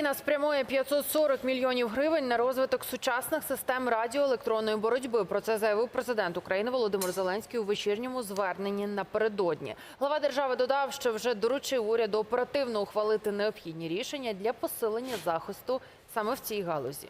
Україна спрямує 540 мільйонів гривень на розвиток сучасних систем радіоелектронної боротьби. Про це заявив президент України Володимир Зеленський у вечірньому зверненні напередодні. Глава держави додав, що вже доручив уряду оперативно ухвалити необхідні рішення для посилення захисту саме в цій галузі.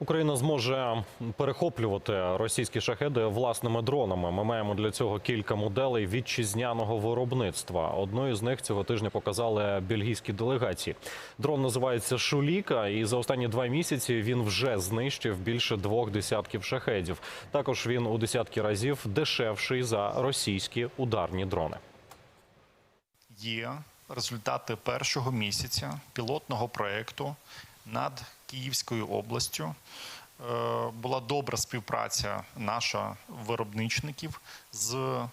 Україна зможе перехоплювати російські шахеди власними дронами. Ми маємо для цього кілька моделей вітчизняного виробництва. Одною з них цього тижня показали бельгійські делегації. Дрон називається Шуліка, і за останні два місяці він вже знищив більше двох десятків шахедів. Також він у десятки разів дешевший за російські ударні дрони. є результати першого місяця пілотного проєкту над Київською областю. Е, Була добра співпраця наша виробничників з е,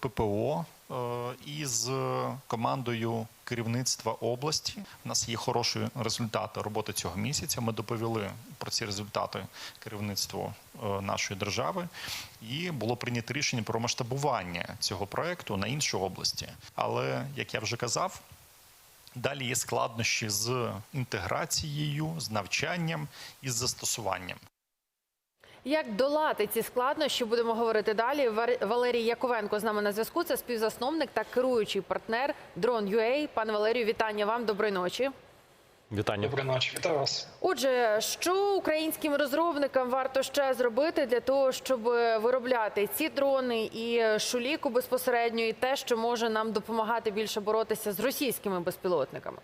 ППО е, і з командою керівництва області. У нас є хороші результати роботи цього місяця. Ми доповіли про ці результати керівництву нашої держави, і було прийнято рішення про масштабування цього проекту на інші області. Але як я вже казав. Далі є складнощі з інтеграцією, з навчанням і з застосуванням. Як долати ці складнощі, будемо говорити далі. Валерій Яковенко з нами на зв'язку. Це співзасновник та керуючий партнер Drone.ua. Пане Валерію, вітання вам. Доброї ночі. Вітання. Доброї ночі, вітаю вас. Отже, що українським розробникам варто ще зробити для того, щоб виробляти ці дрони і шуліку безпосередньо, і те, що може нам допомагати більше боротися з російськими безпілотниками?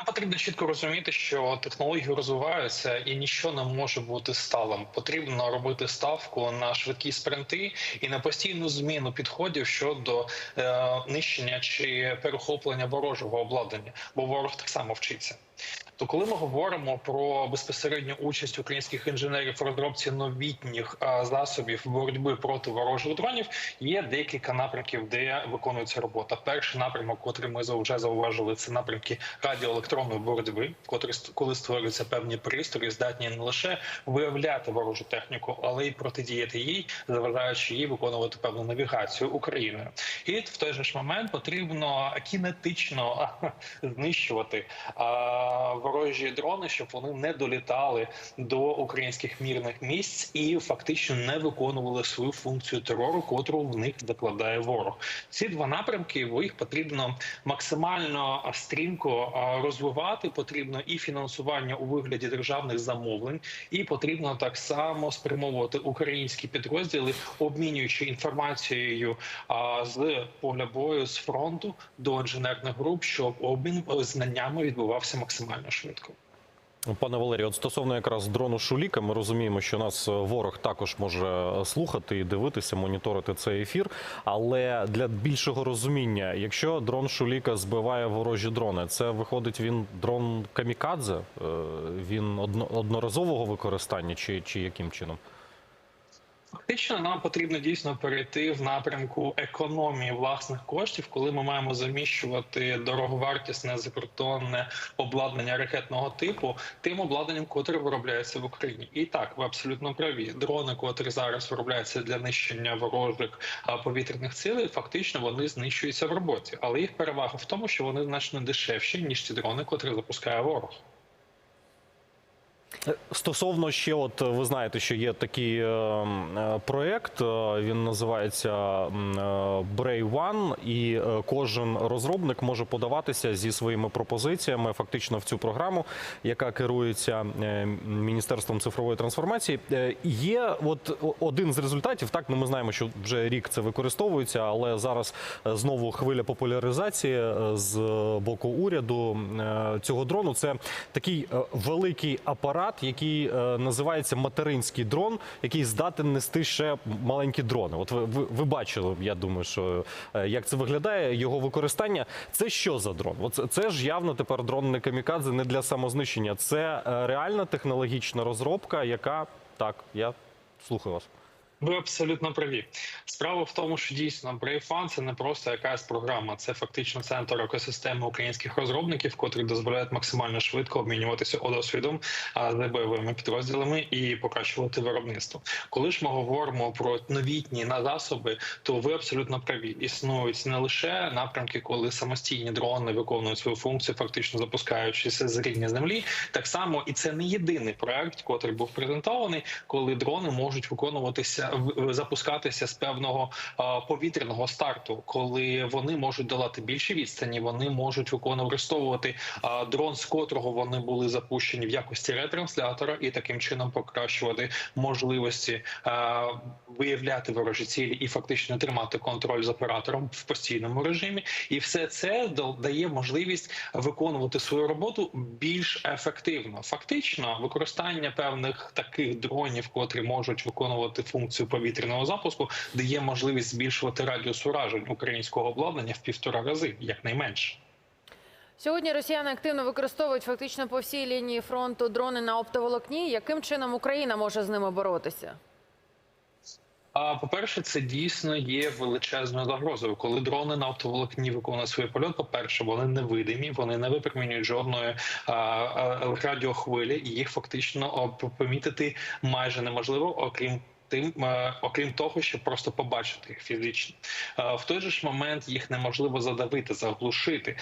Нам потрібно чітко розуміти, що технології розвиваються і нічого не може бути сталим. Потрібно робити ставку на швидкі спринти і на постійну зміну підходів щодо е, нищення чи перехоплення ворожого обладнання, бо ворог так само вчиться. То коли ми говоримо про безпосередню участь українських інженерів в розробці новітніх е, засобів боротьби проти ворожих дронів, є декілька напрямків, де виконується робота. Перший напрямок, котрий ми вже зауважили, це напрямки радіоелектронної боротьби, котрі коли створюються певні пристрої, здатні не лише виявляти ворожу техніку, але й протидіяти їй, заважаючи їй виконувати певну навігацію Україною. І в той же ж момент потрібно кінетично знищувати а, ворожі дрони, щоб вони не долітали до українських мірних місць і фактично не виконували свою функцію терору, котру в них закладає ворог. Ці два напрямки їх потрібно максимально стрімко розвивати. Потрібно і фінансування у вигляді державних замовлень, і потрібно так само спрямовувати українські підрозділи, обмінюючи інформацією з поля бою з фронту до інженерних груп, щоб обмін е, знаннями відбувався максимально швидко. Пане Валерію, от стосовно якраз дрону Шуліка, ми розуміємо, що нас е, ворог також може е, слухати і дивитися, моніторити цей ефір. Але для більшого розуміння, якщо дрон Шуліка збиває ворожі дрони, це виходить він дрон камікадзе, Е, він одно- одноразового використання, чи, чи яким чином? Фактично, нам потрібно дійсно перейти в напрямку економії власних коштів, коли ми маємо заміщувати дороговартісне закордонне обладнання ракетного типу тим обладнанням, котре виробляється в Україні. І так, ви абсолютно праві. Дрони, котрі зараз виробляються для нищення ворожих повітряних цілей, фактично вони знищуються в роботі. Але їх перевага в тому, що вони значно дешевші ніж ті дрони, котрі запускає ворог. Стосовно ще, от ви знаєте, що є такий е, е, проект, е, він називається Brave One, і кожен розробник може подаватися зі своїми пропозиціями фактично в цю програму, яка керується Міністерством цифрової трансформації. Є от один з результатів. Так, ну ми знаємо, що вже рік це використовується, але зараз знову хвиля популяризації з боку уряду цього дрону. Це такий великий апарат, який е, називається материнський дрон, який здатен нести ще маленькі дрони. От ви, ви, ви бачили, я думаю, що е, як це виглядає, його використання. Це що за дрон? От це, це ж явно тепер дрон не камікадзе, не для самознищення. Це е, реальна технологічна розробка, яка так, я слухаю вас. Ви абсолютно праві. Справа в тому, що дійсно One – це не просто якась програма, це фактично центр екосистеми українських розробників, котрі дозволяють максимально швидко обмінюватися досвідом з бойовими підрозділами і покращувати виробництво. Коли ж ми говоримо про новітні на засоби, то ви абсолютно праві. Існують не лише напрямки, коли самостійні дрони виконують свою функцію, фактично запускаючися з рівня землі. Так само і це не єдиний проект, котрий був презентований, коли дрони можуть виконуватися запускатися з певного повітряного старту, коли вони можуть долати більші відстані, вони можуть використовувати дрон, з котрого вони були запущені в якості ретранслятора, і таким чином покращувати можливості виявляти ворожі цілі і фактично тримати контроль з оператором в постійному режимі. І все це да- дає можливість виконувати свою роботу більш ефективно. Фактично, використання певних таких дронів, котрі можуть виконувати функцію повітряного запуску, дає можливість збільшувати радіус уражень українського обладнання в півтора рази, якнайменше. Сьогодні росіяни активно використовують фактично по всій лінії фронту дрони на оптоволокні. Яким чином Україна може з ними боротися? А по-перше, це дійсно є величезною загрозою. Коли дрони на оптоволокні виконують свій польот, по-перше, вони невидимі, вони не випромінюють жодної а, а, радіохвилі, і їх фактично помітити майже неможливо, окрім. Тим, е, окрім того, щоб просто побачити їх фізично, Е, в той же ж момент їх неможливо задавити, заглушити,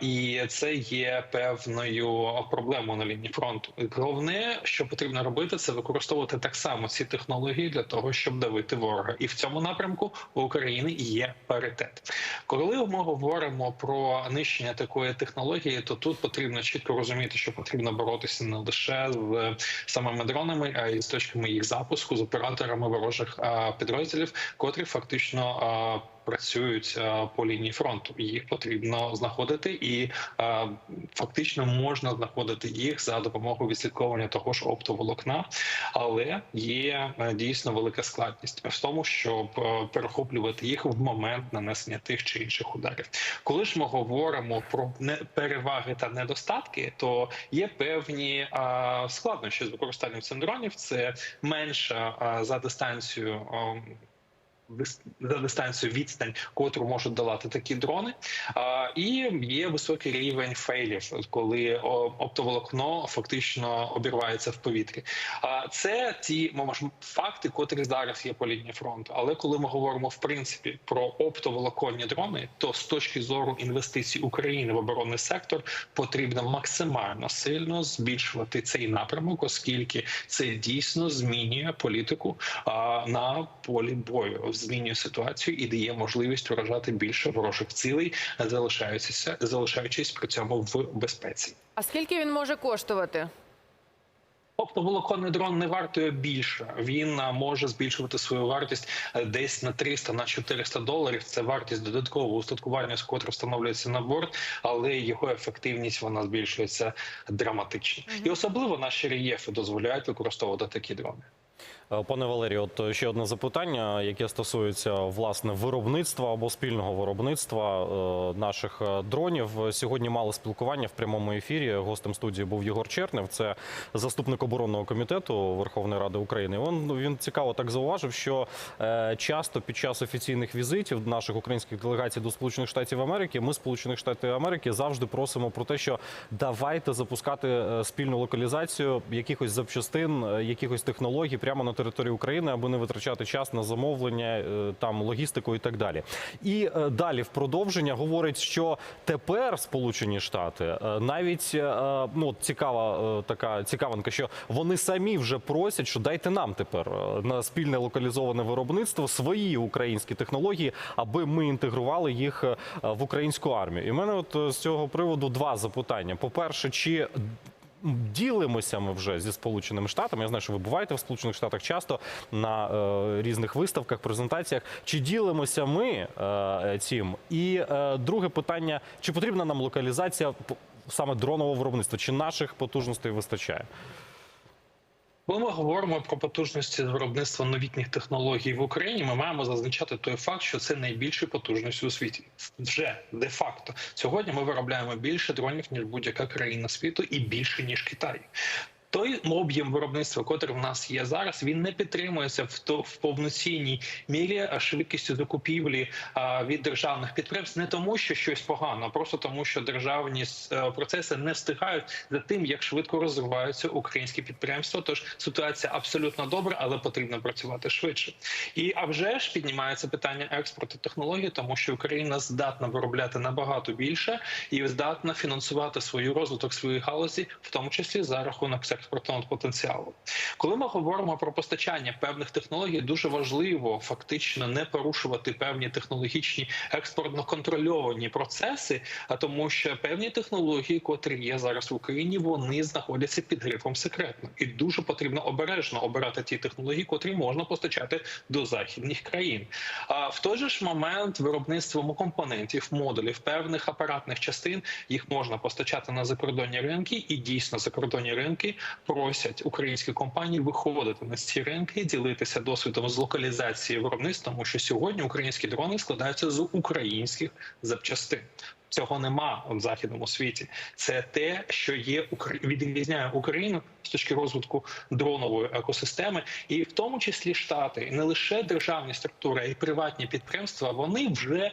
і це є певною проблемою на лінії фронту. Головне, що потрібно робити, це використовувати так само ці технології для того, щоб давити ворога. І в цьому напрямку у України є паритет. Коли ми говоримо про нищення такої технології, то тут потрібно чітко розуміти, що потрібно боротися не лише з самими дронами, а й з точками їх запуску, з операторами ворожих підрозділів, котрі фактично працюють а, по лінії фронту. Їх потрібно знаходити, і а, фактично можна знаходити їх за допомогою відслідковування того ж оптоволокна, але є е, дійсно велика складність в тому, щоб е, перехоплювати їх в момент нанесення тих чи інших ударів. Коли ж ми говоримо про переваги та недостатки, то є певні складнощі з використанням цих дронів. Це менша за дистанцію. За дистанцію відстань, котру можуть долати такі дрони, і є високий рівень фейлів, коли оптоволокно фактично обірвається в повітрі. Це ті факти, котрі зараз є по лінії фронту. Але коли ми говоримо в принципі про оптоволоконні дрони, то з точки зору інвестицій України в оборонний сектор потрібно максимально сильно збільшувати цей напрямок, оскільки це дійсно змінює політику на полі бою, змінює ситуацію і дає можливість вражати більше ворожих цілей, залишаючись залишаючись при цьому в безпеці. А скільки він може коштувати? Оптоволоконний дрон не вартує більше. Він може збільшувати свою вартість е, десь на 300 на 400 доларів. Це вартість додаткового устаткування, з котрим встановлюється на борт, але його ефективність вона збільшується драматично. І особливо наші рельєфи дозволяють використовувати такі дрони. Е, Пане Валерію, от е, ще одне запитання, яке стосується власне виробництва або спільного виробництва е, наших дронів. Сьогодні мали спілкування в прямому ефірі. Гостем студії був Єгор Чернев, це заступник оборонного комітету Верховної Ради України. Він він цікаво так зауважив, що часто під час офіційних візитів наших українських делегацій до Сполучених Штатів Америки ми Сполучених Штатів Америки завжди просимо про те, що давайте запускати спільну локалізацію якихось запчастин, якихось технологій прямо на території України, аби не витрачати час на замовлення, е, там логістику і так далі. І е, далі в продовження говорить, що тепер Сполучені Штати е, навіть ну цікава така цікавинка, що вони самі вже просять, що дайте нам тепер на спільне локалізоване виробництво свої українські технології, аби ми інтегрували їх в українську армію. І в мене от з цього приводу два запитання: по перше, чи Ділимося ми вже зі сполученими штатами. Я знаю, що ви буваєте в сполучених штатах часто на е, різних виставках, презентаціях. Чи ділимося ми е, цим? І е, друге питання: чи потрібна нам локалізація саме дронового виробництва? Чи наших потужностей вистачає? Коли ми говоримо про потужності виробництва новітніх технологій в Україні, ми маємо зазначати той факт, що це найбільша потужності у світі. Вже де факто сьогодні ми виробляємо більше дронів ніж будь-яка країна світу, і більше ніж Китай. Той об'єм виробництва, котрий в нас є зараз, він не підтримується в то в повноцінній мірі швидкістю закупівлі від державних підприємств, не тому, що щось погано, а просто тому, що державні е, процеси не встигають за тим, як швидко розвиваються українські підприємства. Тож ситуація абсолютно добра, але потрібно працювати швидше. І а вже ж піднімається питання експорту технологій, тому що Україна здатна виробляти набагато більше і здатна фінансувати свою розвиток своєї галузі, в тому числі за рахунок експортного потенціалу. Коли ми говоримо про постачання певних технологій, дуже важливо фактично не порушувати певні технологічні експортно контрольовані процеси, а тому, що певні технології, котрі є зараз в Україні, вони знаходяться під грифом секретно, і дуже потрібно обережно обирати ті технології, котрі можна постачати до західних країн. А в той же ж момент виробництво компонентів, модулів, певних апаратних частин їх можна постачати на закордонні ринки, і дійсно закордонні ринки просять українські компанії виходити на ці ринки, ділитися досвідом з локалізації виробництва, тому що сьогодні українські дрони складаються з українських запчастин. Цього нема в західному світі. Це те, що є відрізняє Україну з точки розвитку дронової екосистеми, і в тому числі штати, і не лише державні структури, а й приватні підприємства. Вони вже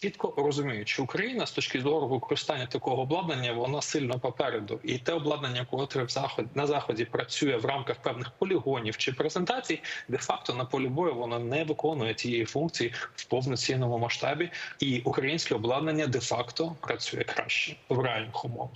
чітко розуміють, що Україна з точки зору використання такого обладнання вона сильно попереду, і те обладнання, котре в заході на заході працює в рамках певних полігонів чи презентацій, де факто на полі бою воно не виконує тієї функції в повноцінному масштабі, і українське обладнання де факто працює краще в реальних умовах.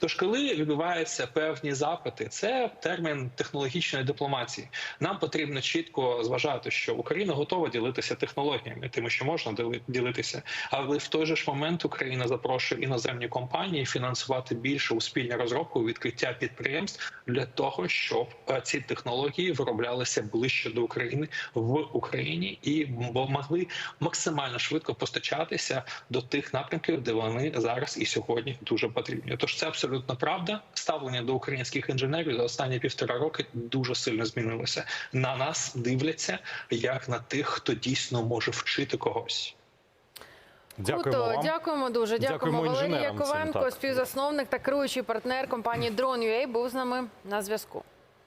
Тож, коли відбуваються певні запити, це термін технологічної дипломатії. Нам потрібно чітко зважати, що Україна готова ділитися технологіями, тими, що можна діли- ділитися, але в той же ж момент Україна запрошує іноземні компанії фінансувати більше у спільні розробку відкриття підприємств для того, щоб е, ці технології вироблялися ближче до України в Україні і могли максимально швидко постачатися до тих напрямків, де вони зараз і сьогодні дуже потрібні. Тож це абсолютно правда. Ставлення до українських інженерів за останні півтора роки дуже сильно змінилося. На нас дивляться як на тих, хто дійсно може вчити когось. Дякуємо Круто, вам. дякуємо дуже. Дякуємо, Дякуємо Валерій Яковенко, співзасновник та керуючий партнер компанії Drone.ua був з нами на зв'язку.